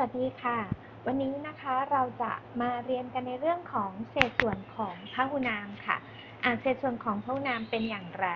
วัสดีค่ะ วันนี้นะคะเราจะมาเรียนกันในเรื่องของเศษส่วนของพหุนามค่ะอ่าเศษส่วนของพหุนามเป็นอย่างไร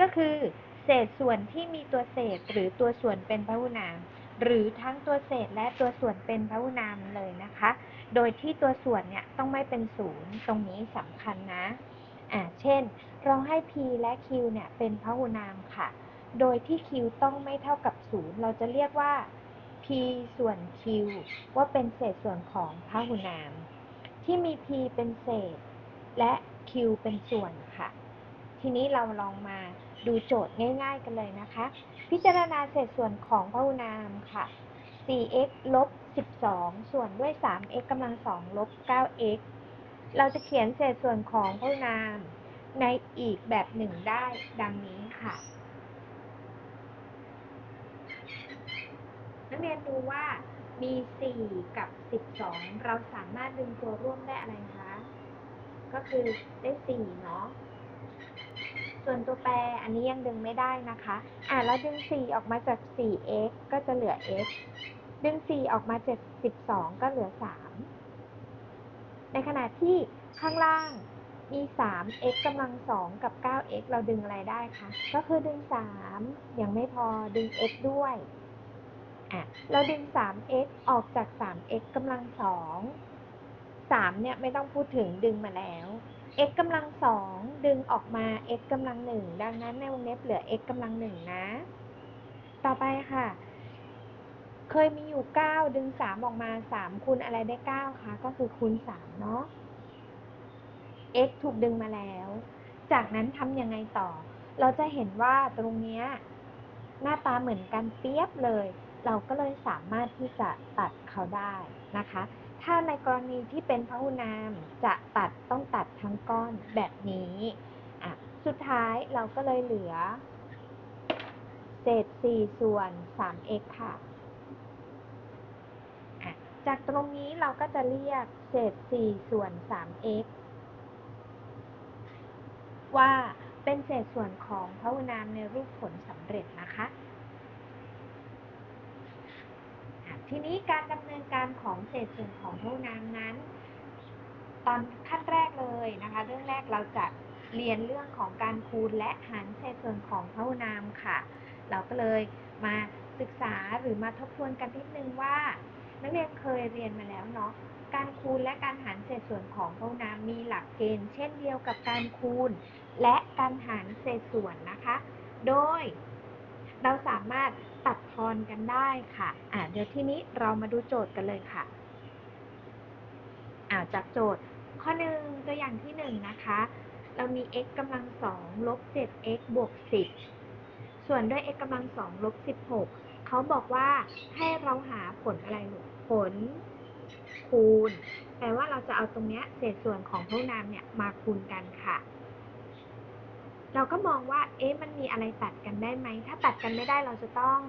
ก็คือ เศษส่วนที่มีตัวเศษหรือตัวส่วนเป็นพหุนาม หรือทั้งตัวเศษและตัวส่วนเป็นพหุนามเลยนะคะ โดยที่ตัวส่วนเนี่ยต้องไม่เป็นศูนย์ตรงนี้สำคัญนะอ่าเช่น เราให้ p และ q เนี่ยเป็นพหุนามค่ะ โดยที่ q ต้องไม่เท่ากับศูนย์เราจะเรียกว่า p ส่วน q ว่าเป็นเศษส่วนของพหุนาม ที่มี p เป็นเศษ และ q เป็นส่วนค่ะ ทีนี้เราลองมาดูโจทย์ง่าย ๆ กันเลยนะคะ พิจารณาเศษส่วนของพหุนามค่ะ 4x ลบ 12 ส่วนด้วย 3x กำลัง 2 ลบ 9x เราจะเขียนเศษส่วนของพหุนามในอีกแบบหนึ่งได้ดังนี้ค่ะ นักเรียนดูว่ามี 4 กับ 12 เราสามารถดึงตัวร่วมได้อะไรคะ ก็คือได้ 4 เนาะ ส่วนตัวแปรอันนี้ยังดึงไม่ได้นะคะ อะแล้วดึง 4 ออกมาจาก 4x ก็จะเหลือ x ดึง 4 ออกมาจาก12 ก็เหลือ 3 ในขณะที่ข้างล่างมี 3x กำลัง 2 กับ 9x เราดึงอะไรได้คะ ก็คือดึง 3 ยังไม่พอดึง x ด้วย อะเราดึง 3x ออกจาก 3x กำลัง2 3เนี่ยไม่ต้องพูดถึงดึงมาแล้ว x กำลัง2ดึงออกมา x กำลัง1ดังนั้นในวงเล็บเหลือ x กำลัง1นะ ต่อไปค่ะ เคยมีอยู่ 9 ดึง 3 ออกมา 3คูณอะไรได้ 9คะก็คือคูณ3เนาะ x ถูกดึงมาแล้ว จากนั้นทำยังไงต่อ เราจะเห็นว่าตรงเนี้ยหน้าตาเหมือนกันเปียบเลย เราก็เลยสามารถที่จะตัดเขาได้นะคะ ถ้าในกรณีที่เป็นพหุนามจะตัดต้องตัดทั้งก้อนแบบนี้อะสุดท้ายเราก็เลยเหลือ เศษ 4 ส่วน 3x ค่ะอะจากตรงนี้เราก็จะเรียกเศษ 4 ส่วน 3x ว่าเป็นเศษส่วนของพหุนามในรูปผลสำเร็จนะคะ ทีนี้การดำเนินการของเศษส่วนของพหุนามนั้น ตอนขั้นแรกเลยนะคะ เรื่องแรกเราจะเรียนเรื่องของการคูณและหารเศษส่วนของพหุนามค่ะ เราก็เลยมาศึกษาหรือมาทบทวนกันนิดนึงว่า นักเรียนเคยเรียนมาแล้วเนาะการคูณและการหารเศษส่วนของพหุนามมีหลักเกณฑ์ เช่นเดียวกับการคูณ และการหารเศษส่วนนะคะ โดย เราสามารถตัดทอนกันได้ค่ะอ่าเดี๋ยวทีนี้เรามาดูโจทย์กันเลยค่ะอ่าจากโจทย์ข้อหนึ่งตัวอย่างที่หนึ่งนะคะ เรามี x กำลังสองลบ 7x บวก 10 ส่วนด้วย x กำลังสองลบ 16 เขาบอกว่าให้เราหาผลอะไรหนูผลคูณ แปลว่าเราจะเอาตรงเนี้ยเศษส่วนของพวกนามเนี่ยมาคูณกันค่ะ เราก็มองว่า เอ๊ะ มันมีอะไรตัดกันได้ไหม ถ้าตัดกันไม่ได้เราจะต้อง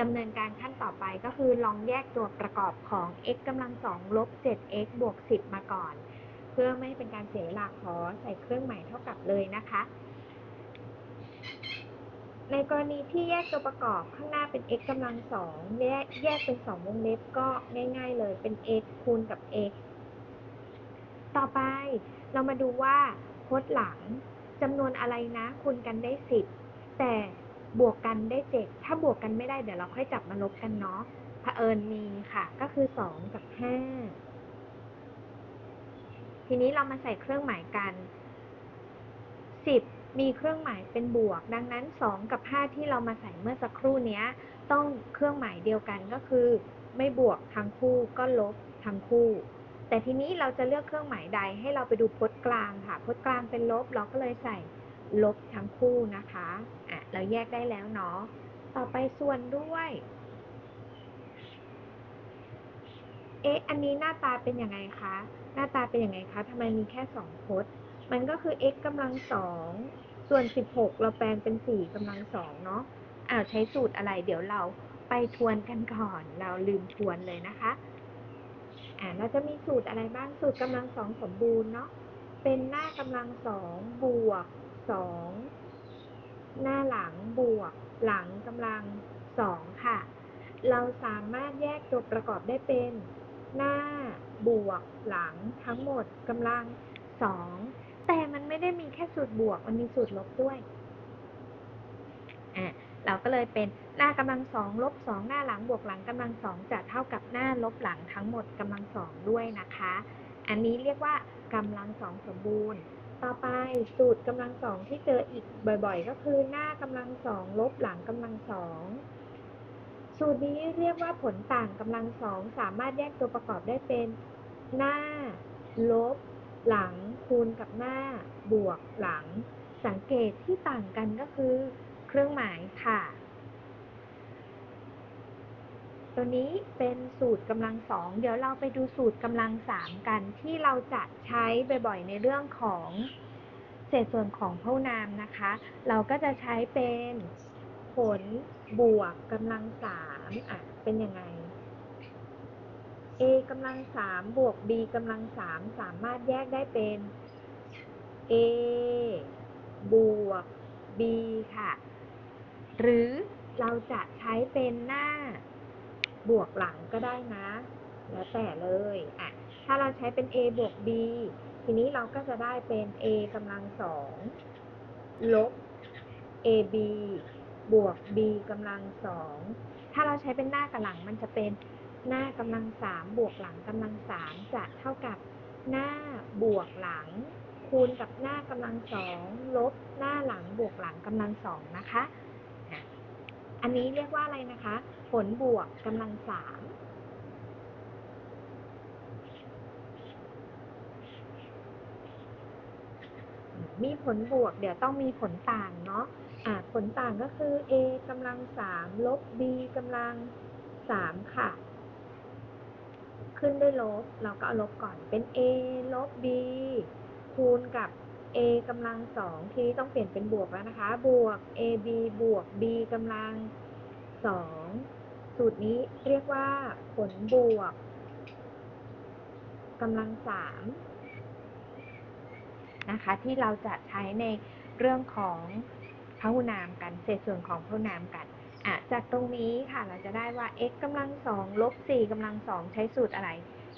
ดำเนินการขั้นต่อไปก็คือลองแยกตัวประกอบของ x กำลังสองลบ 7x บวก 10 มาก่อน เพื่อไม่ให้เป็นการเสียเวลาขอใส่เครื่องหมายเท่ากับเลยนะคะ ในกรณีที่แยกตัวประกอบข้างหน้าเป็น x กำลังสองแยกแยกเป็นสองวงเล็บก็ง่าย ๆ เลยเป็น x คูณกับ x ต่อไปเรามาดูว่าพจน์หลัง จำนวนอะไรนะ คูณกันได้ 10 แต่บวกกันได้ 7 ถ้าบวกกันไม่ได้เดี๋ยวเราค่อยจับมาลบกันเนาะเผอิญมีค่ะ ก็คือ 2 กับ 5 ทีนี้เรามาใส่เครื่องหมายกัน 10 มีเครื่องหมายเป็นบวก ดังนั้น 2 กับ 5 ที่เรามาใส่เมื่อสักครู่นี้ต้องเครื่องหมายเดียวกันก็คือ ไม่บวกทั้งคู่ก็ลบทั้งคู่ แต่ทีนี้เราจะเลือกเครื่องหมายใดให้เราไปดูพจน์กลางค่ะพจน์กลางเป็นลบ เราก็เลยใส่ลบทั้งคู่นะคะอะเราแยกได้แล้วเนาะต่อไปส่วนด้วย เอ๊ะอันนี้หน้าตาเป็นยังไงคะหน้าตาเป็นยังไงคะทำไมมีแค่สองพจน์ มันก็คือ x กำลังสองส่วน 16 เราแปลงเป็น 4กำลังสองเนาะอ้าวใช้สูตรอะไรเดี๋ยวเราไปทวนกันก่อน เราลืมทวนเลยนะคะ อ่าเราจะมีสูตรอะไรบ้างสูตรกำลังสองสมบูรณ์เนาะเป็นหน้ากำลังสองบวกสองหน้าหลังบวก หลังกำลังสองค่ะ เราสามารถแยกตัวประกอบได้เป็น หน้าบวก หลังทั้งหมดกำลังสองแต่มันไม่ได้มีแค่สูตรบวกมันมีสูตรลบด้วยอะ เราก็เลยเป็นหน้ากำลังสองลบสองหน้าหลังบวกหลังกำลังสองจะเท่ากับหน้าลบหลังทั้งหมดกำลังสองด้วยนะคะ อันนี้เรียกว่ากำลังสองสมบูรณ์ ต่อไปสูตรกำลังสองที่เจออีกบ่อยๆ ก็คือหน้ากำลังสองลบหลังกำลังสองสูตรนี้เรียกว่าผลต่างกำลังสองสามารถแยกตัวประกอบได้เป็น หน้า ลบ หลังคูณกับหน้า บวกหลัง สังเกตที่ต่างกันก็คือ เครื่องหมายค่ะ ตัวนี้เป็นสูตรกำลังสอง เดี๋ยวเราไปดูสูตรกำลังสามกันที่เราจะใช้บ่อยๆในเรื่องของเศษส่วนของพหุนามนะคะ เราก็จะใช้เป็นผลบวกกำลังสามอะ เป็นยังไง a กำลังสามบวก b กำลังสามสามารถแยกได้เป็น a บวก b ค่ะ หรือเราจะใช้เป็นหน้าบวกหลังก็ได้นะ แล้วแต่เลยอะถ้าเราใช้เป็น a บวก b ทีนี้เราก็จะได้เป็น a กำลังสองลบ ab บวก b กำลังสอง ถ้าเราใช้เป็นหน้ากับหลังมันจะเป็นหน้ากำลังสามบวกหลังกำลังสามจะเท่ากับหน้าบวกหลัง คูณกับหน้ากำลังสองลบหน้าหลังบวกหลังกำลังสองนะคะ อันนี้เรียกว่าอะไรนะคะ ผลบวกกำลังสามมีผลบวกเดี๋ยวต้องมีผลต่างเนาะะผลต่างก็คือ a กำลังสามลบ b กำลังสามค่ะ ขึ้นด้วยลบ เราก็เอาลบก่อนเป็น a ลบ b คูณกับ a กำลังสองทีนี้ต้องเปลี่ยนเป็นบวกแล้วนะคะ บวก ab บวก b กำลังสองสูตรนี้เรียกว่าผลบวกกำลังสามนะคะที่เราจะใช้ในเรื่องของพหุนามกันเศษส่วนของพหุนามกันอะจากตรงนี้ค่ะเราจะได้ว่า x กำลังสองลบสี่กำลังสองใช้สูตรอะไร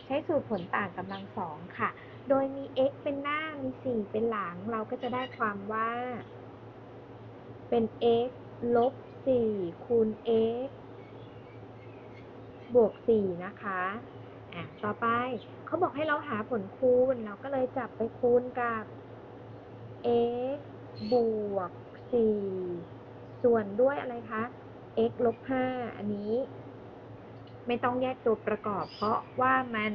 ใช้สูตรผลต่างกำลังสองค่ะ โดยมี x เป็นหน้า มีสี่เป็นหลัง เราก็จะได้ความว่า เป็น x ลบสี่คูณ x บวกสี่นะคะอะต่อไปเขาบอกให้เราหาผลคูณ เราก็เลยจับไปคูณกับ x บวกสี่ส่วนด้วยอะไรคะ x ลบห้าอันนี้ ไม่ต้องแยกตัวประกอบ เพราะว่ามัน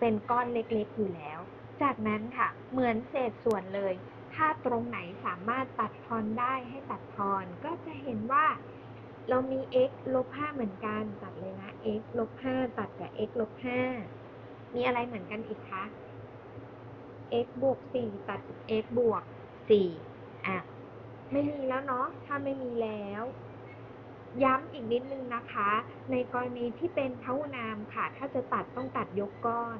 เป็นก้อนเล็กๆอยู่แล้ว จากนั้นค่ะ เหมือนเศษส่วนเลย ถ้าตรงไหนสามารถตัดทอนได้ให้ตัดทอน ก็จะเห็นว่า เรามี x ลบ5เหมือนกัน ตัดเลยนะ x ลบ5ตัดกับ x ลบ5มีอะไรเหมือนกันอีกคะ x บวก 4 ตัด x บวก 4 อะ ไม่มีแล้วเนาะ ถ้าไม่มีแล้ว ย้ำอีกนิดนึงนะคะ ในกรณีที่เป็นพหุนามค่ะ ถ้าจะตัดต้องตัดยกก้อน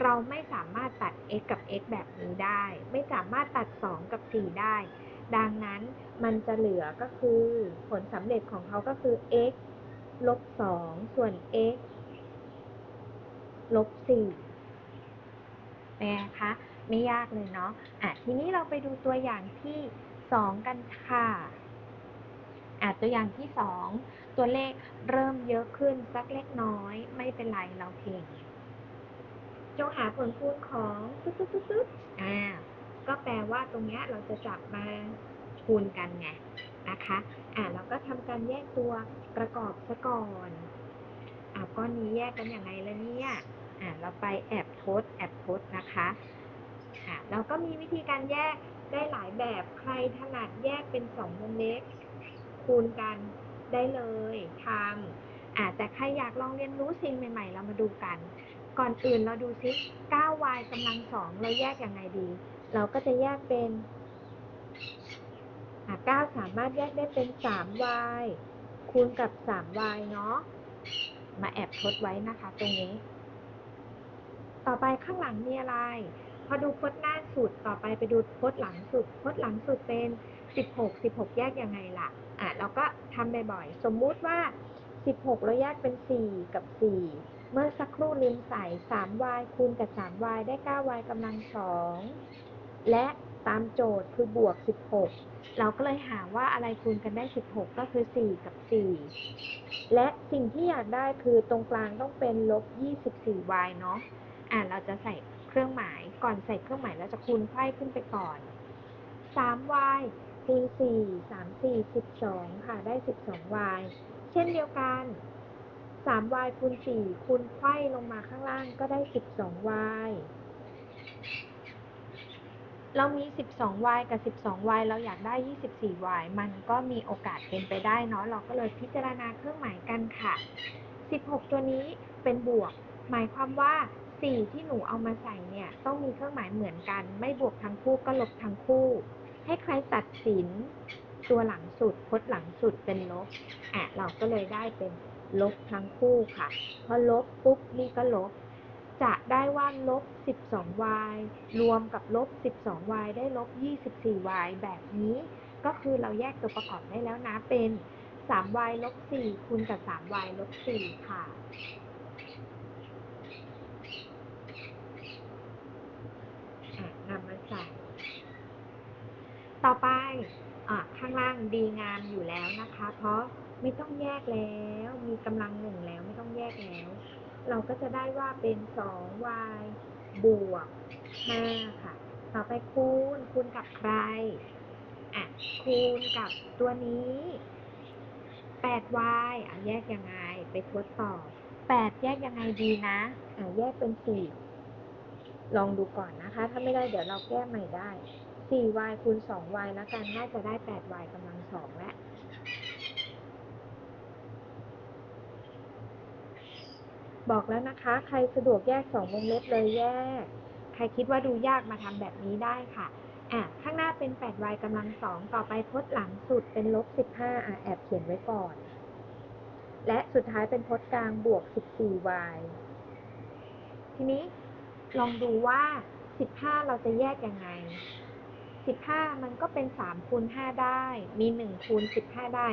เราไม่สามารถตัด x กับ x แบบนี้ได้ ไม่สามารถตัด 2 กับ 4 ได้ ดังนั้นมันจะเหลือก็คือผลสำเร็จของเขาก็คือ x ลบ 2 ส่วน x ลบ 4เป็นไงคะ ไม่ยากเลยเนาะอะทีนี้เราไปดูตัวอย่างที่ 2 กันค่ะอะตัวอย่างที่ 2 ตัวเลขเริ่มเยอะขึ้นสักเล็กน้อย ไม่เป็นไรเราเก่ง จงหาผลคูณของตึ๊ดตึ๊ดตึ๊ดตึ๊ดอ่า ก็แปลว่าตรงเนี้ยเราจะจับมาคูณกันไงนะคะ อ่าเราก็ทำการแยกตัวประกอบซะก่อนอ่าก้อนนี้แยกกันอย่างไรแล้วเนี่ย อ่าเราไปแอบทดแอบทดนะคะอ่าเราก็มีวิธีการแยกได้หลายแบบ ใครถนัดแยกเป็นสองวงเล็กคูณกันได้เลยทำอ่าแต่ใครอยากลองเรียนรู้สิ่งใหม่ ๆ เรามาดูกัน ก่อนอื่นเราดูซิ 9y กำลังสองเราแยกยังไงดี เราก็จะแยกเป็นอ่า9สามารถแยกได้เป็น 3y คูณกับ 3y เนาะ มาแอบทดไว้นะคะตรงนี้ ต่อไปข้างหลังมีอะไร พอดูพจน์หน้าสุด ต่อไปไปดูพจน์หลังสุด พจน์หลังสุดเป็น 16 16 แยกยังไงล่ะ อะ เราก็ทำบ่อยๆ สมมุติว่า 16 เราแยกเป็น 4 กับ 4 เมื่อสักครู่ลืมใส่ 3y คูณกับ 3y ได้ 9y กำลัง2และตามโจทย์คือบวก 16 เราก็เลยหาว่าอะไรคูณกันได้ 16 ก็คือ 4 กับ 4 และสิ่งที่อยากได้คือตรงกลางต้องเป็นลบ 24y เนาะ อ่าเราจะใส่เครื่องหมาย ก่อนใส่เครื่องหมายเราจะคูณไขว้ขึ้นไปก่อน 3y คูณ4 3 4 12 ค่ะ ได้ 12y เช่นเดียวกัน 3y คูณ4คูณไขว้ลงมาข้างล่างก็ได้ 12y เรามี 12y กับ 12y เราอยากได้ 24y มันก็มีโอกาสเป็นไปได้เนาะ เราก็เลยพิจารณาเครื่องหมายกันค่ะ 16 ตัวนี้เป็นบวก หมายความว่า 4 ที่หนูเอามาใส่เนี่ย ต้องมีเครื่องหมายเหมือนกัน ไม่บวกทั้งคู่ก็ลบทั้งคู่ ให้ใครตัดสิน ตัวหลังสุดพจน์หลังสุดเป็นลบ อะ เราก็เลยได้เป็น ลบทั้งคู่ค่ะ พอลบปุ๊บนี่ก็ลบ จะได้ว่าลบ 12y รวมกับลบ 12y ได้ลบ 24y แบบนี้ ก็คือเราแยกตัวประกอบได้แล้วนะ เป็น 3y ลบ 4 คูณกับ 3y ลบ 4 ค่ะอะนำมาใส่ต่อไปอข้างล่างดีงามอยู่แล้วนะคะ เพราะ ไม่ต้องแยกแล้ว มีกำลังหนึ่งแล้วไม่ต้องแยกแล้ว เราก็จะได้ว่าเป็น 2y บวก5ค่ะ ต่อไปคูณคูณกับใคร อะ คูณกับตัวนี้ 8y อะแยกยังไง ไปทดสอบ8แยกยังไงดีนะ อะแยกเป็น4ลองดูก่อนนะคะ ถ้าไม่ได้เดี๋ยวเราแก้ใหม่ได้ 4y คูณ 2y แล้วกัน น่าจะได้ 8y กำลังสองแล้ว บอกแล้วนะคะ ใครสะดวกแยกสองวงเล็บเลยแยก ใครคิดว่าดูยากมาทำแบบนี้ได้ค่ะอะข้างหน้าเป็น 8y กำลังสองต่อไปพจน์หลังสุดเป็นลบ 15อะแอบเขียนไว้ก่อน และสุดท้ายเป็นพจน์กลางบวก 14y ทีนี้ลองดูว่า 15 เราจะแยกยังไง 15 มันก็เป็น3คูณ5ได้ มี1คูณ15 ได้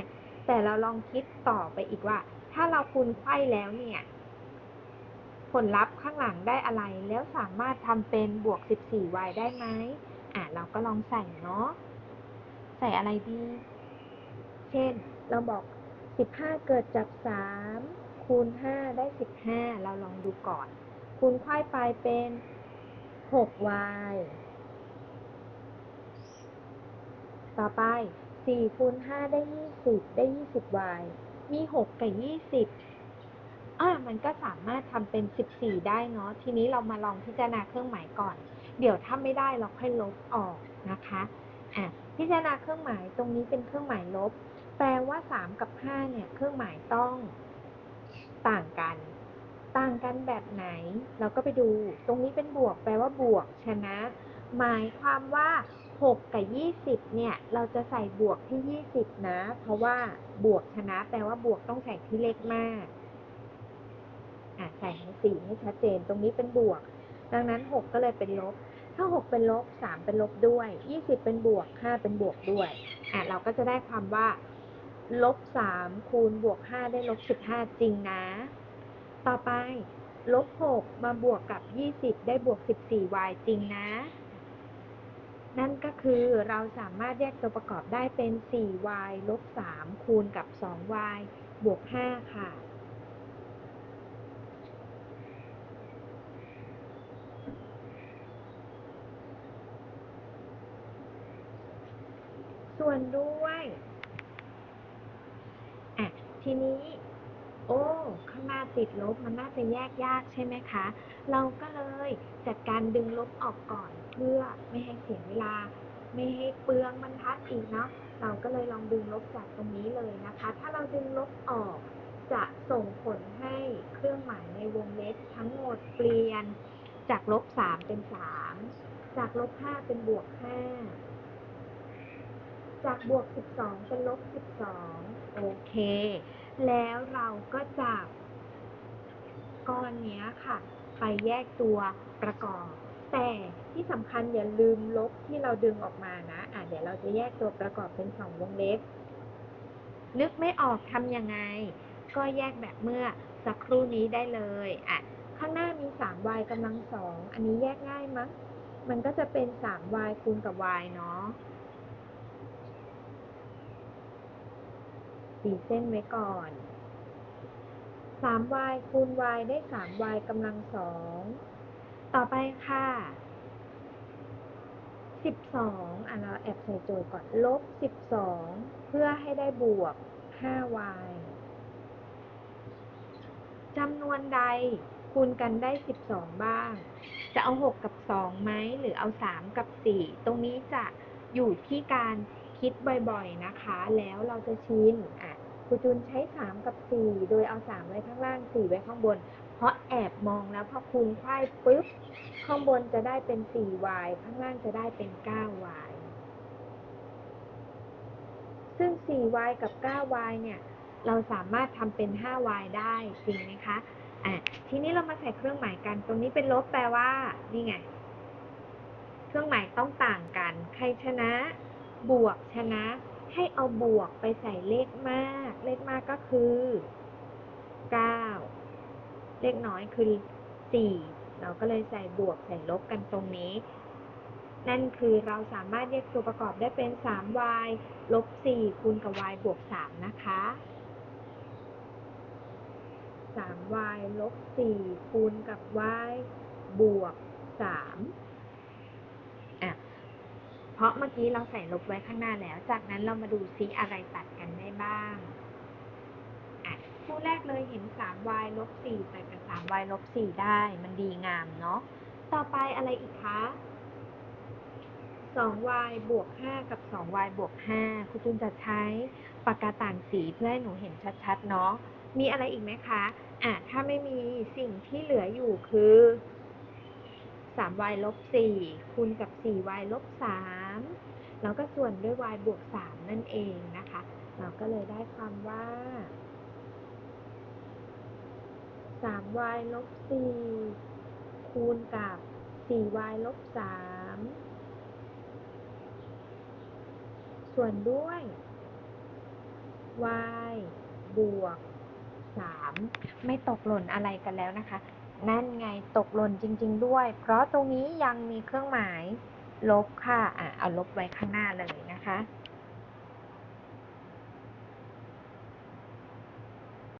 แต่เราลองคิดต่อไปอีกว่า ถ้าเราคูณไขว้แล้วเนี่ย ลลัพธ์ข้างหลังได้อะไร แล้วสามารถทำเป็นบวก 14y ได้ไหมอะเราก็ลองใส่เนาะ ใส่อะไรดี เช่น เราบอก 15 เกิดจาก 3 คูณ 5 ได้ 15 เราลองดูก่อน คูณไขว้ไปเป็น 6y ต่อไป 4 คูณ 5 ได้ 20 ได้ 20y มี 6 กับ 20 อะมันก็สามารถทำเป็น 14 ได้เนาะ ทีนี้เรามาลองพิจารณาเครื่องหมายก่อน เดี๋ยวถ้าไม่ได้เราค่อยลบออกนะคะอะพิจารณาเครื่องหมายตรงนี้เป็นเครื่องหมายลบ แปลว่า 3 กับ 5 เนี่ย เครื่องหมายต้องต่างกัน ต่างกันแบบไหน เราก็ไปดู ตรงนี้เป็นบวก แปลว่าบวกชนะ หมายความว่า 6 กับ 20 เนี่ย เราจะใส่บวกที่ 20 นะ เพราะว่าบวกชนะ แปลว่าบวกต้องใส่ที่เลขมาก อะใส่ทั้ง4ให้ชัดเจน ตรงนี้เป็นบวก ดังนั้น 6 ก็เลยเป็นลบ ถ้า 6 เป็นลบ 3 เป็นลบด้วย 20 เป็นบวก 5 เป็นบวกด้วยอะเราก็จะได้ความว่าลบ 3 คูณบวก 5 ได้ลบ 15 จริงนะ ต่อไปลบ 6 มาบวกกับ 20 ได้บวก 14y จริงนะ นั่นก็คือเราสามารถแยกตัวประกอบได้เป็น 4y ลบ 3 คูณกับ 2y บวก 5 ค่ะ ส่วนด้วยอะทีนี้ โอ้ข้างหน้าติดลบมันน่าจะแยกยากใช่ไหมคะ เราก็เลยจัดการดึงลบออกก่อนเพื่อไม่ให้เสียเวลา ไม่ให้เปลืองบรรทัดอีกเนาะเราก็เลยลองดึงลบจากตรงนี้เลยนะคะ ถ้าเราดึงลบออกจะส่งผลให้เครื่องหมายในวงเล็บทั้งหมดเปลี่ยนจากลบ3เป็น 3 จากลบ5เป็นบวก5 จากบวก 12เป็นลบ 12 โอเค แล้วเราก็จะก้อนนี้ค่ะ ไปแยกตัวประกอบ แต่ที่สำคัญอย่าลืมลบที่เราดึงออกมานะ อะเดี๋ยวเราจะแยกตัวประกอบเป็นสองวงเล็บ นึกไม่ออกทำยังไง ก็แยกแบบเมื่อสักครู่นี้ได้เลย อะ ข้างหน้ามี 3y กำลังสอง อันนี้แยกง่ายมั้ง มันก็จะเป็น 3y คูณกับ y เนาะ ตีเส้นไว้ก่อน 3y คูณ y ได้ 3y กำลังสอง ต่อไปค่ะ 12อะเราแอบใส่โจทย์ก่อน ลบ 12 เพื่อให้ได้บวก 5y จำนวนใดคูณกันได้ 12 บ้าง จะเอา 6 กับ 2 ไหม หรือเอา 3 กับ 4 ตรงนี้จะอยู่ที่การคิดบ่อยๆนะคะ แล้วเราจะชินอะ ครูจูนใช้ 3 กับ 4 โดยเอา 3 ไว้ข้างล่าง 4 ไว้ข้างบน เพราะแอบมองแล้วพอคูณไขว้ปุ๊บ ข้างบนจะได้เป็น 4y ข้างล่างจะได้เป็น 9y ซึ่ง 4y กับ 9y เนี่ย เราสามารถทำเป็น 5y ได้จริงไหมคะอะทีนี้เรามาใส่เครื่องหมายกัน ตรงนี้เป็นลบแปลว่า นี่ไง เครื่องหมายต้องต่างกัน ใครชนะ บวกชนะ ให้เอาบวกไปใส่เลขมาก เลขมากก็คือ 9 เลขน้อยคือ 4 เราก็เลยใส่บวกใส่ลบกันตรงนี้ นั่นคือเราสามารถแยกตัวประกอบได้เป็น 3y ลบ 4 คูณกับ y บวก 3 นะคะ 3y ลบ 4 คูณกับ y บวก 3 เพราะเมื่อกี้เราใส่ลบไว้ข้างหน้าแล้ว จากนั้นเรามาดูซิอะไรตัดกันได้บ้างอะคู่แรกเลยเห็น 3y ลบ4ใส่กับ 3y ลบ4ได้ มันดีงามเนาะ ต่อไปอะไรอีกคะ 2y บวก 5 กับ 2y บวก 5คุณจุนจะใช้ปากกาต่างสีเพื่อให้หนูเห็นชัดๆ เนาะ มีอะไรอีกไหมคะ อะ ถ้าไม่มีสิ่งที่เหลืออยู่คือ 3y ลบ4คูณกับ 4y ลบ3 แล้วก็ส่วนด้วย y บวก 3 นั่นเองนะคะ เราก็เลยได้ความว่า 3y ลบ 4 คูณกับ 4y ลบ 3 ส่วนด้วย y บวก 3 ไม่ตกหล่นอะไรกันแล้วนะคะ นั่นไงตกหล่นจริง ๆ ด้วย เพราะตรงนี้ยังมีเครื่องหมาย ลบค่ะอะเอาลบไว้ข้างหน้าเลยนะคะ